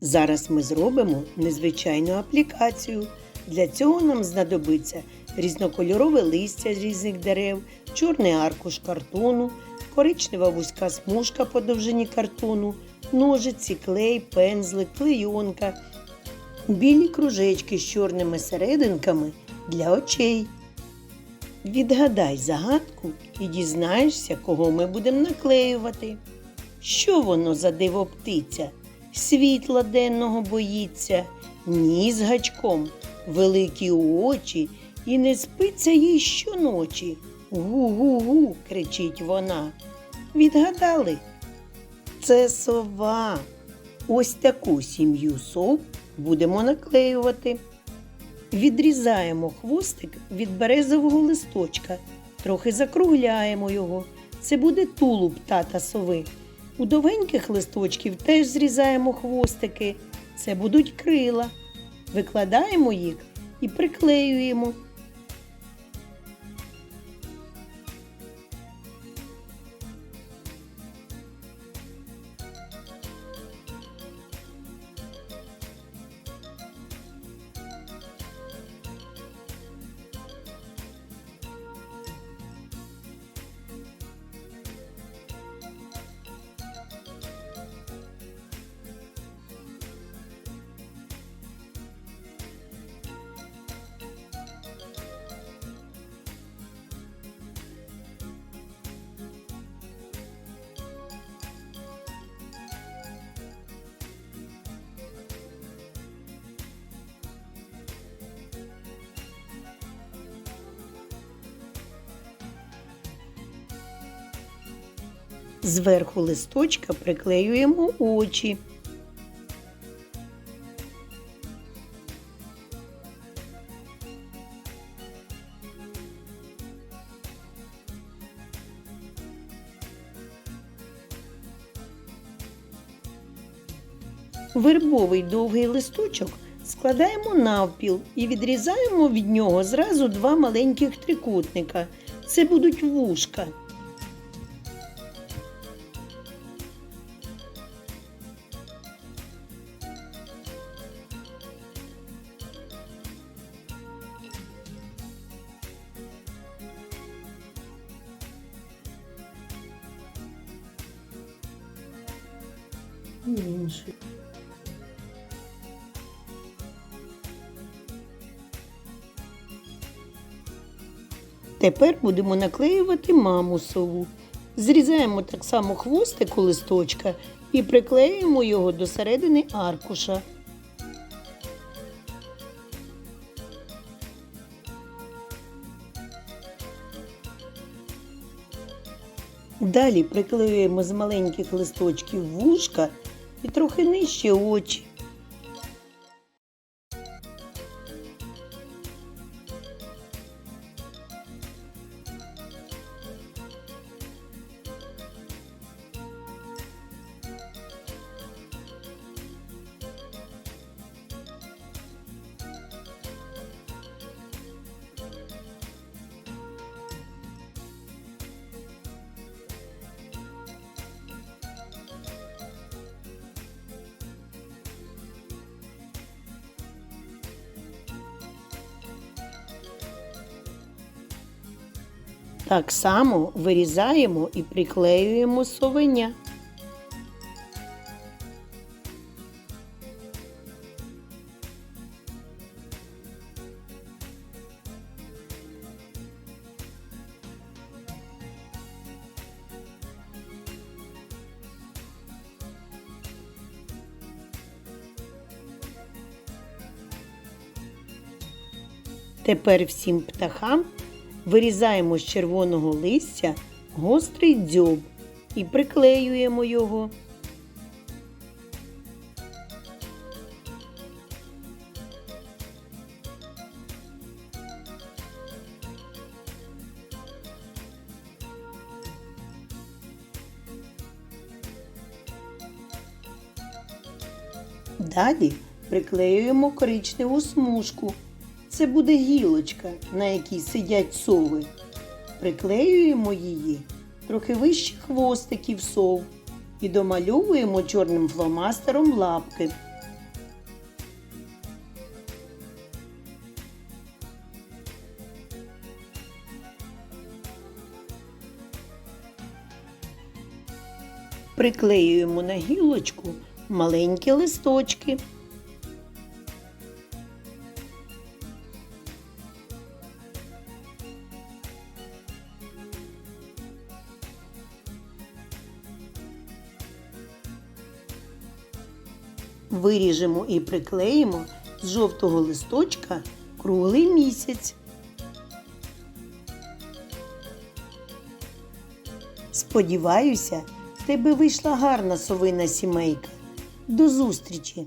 Зараз ми зробимо незвичайну аплікацію. Для цього нам знадобиться різнокольорове листя з різних дерев, чорний аркуш картону, коричнева вузька смужка по довжині картону, ножиці, клей, пензлик, клейонка, білі кружечки з чорними серединками для очей. Відгадай загадку і дізнаєшся, кого ми будемо наклеювати. Що воно за диво птиця? Світла денного боїться, ніс гачком, великі очі, і не спиться їй щоночі. Гу-гу-гу, кричить вона. Відгадали? Це сова. Ось таку сім'ю сов будемо наклеювати. Відрізаємо хвостик від березового листочка, трохи закругляємо його. Це буде тулуб тата сови. У довгеньких листочків теж зрізаємо хвостики. Це будуть крила. Викладаємо їх і приклеюємо. Зверху листочка приклеюємо очі. Вербовий довгий листочок складаємо навпіл і відрізаємо від нього зразу два маленьких трикутника. Це будуть вушка. Інший. Тепер будемо наклеювати маму сову. Зрізаємо так само хвостик у листочка і приклеюємо його до середини аркуша. Далі приклеюємо з маленьких листочків вушка і трохи нижче очі. Так само вирізаємо і приклеюємо совеня. Тепер всім птахам вирізаємо з червоного листя гострий дзьоб і приклеюємо його. Далі приклеюємо коричневу смужку. Це буде гілочка, на якій сидять сови. Приклеюємо її трохи вище хвостиків сов і домальовуємо чорним фломастером лапки. Приклеюємо на гілочку маленькі листочки. Виріжемо і приклеїмо з жовтого листочка круглий місяць. Сподіваюся, в тебе вийшла гарна совина сімейка. До зустрічі!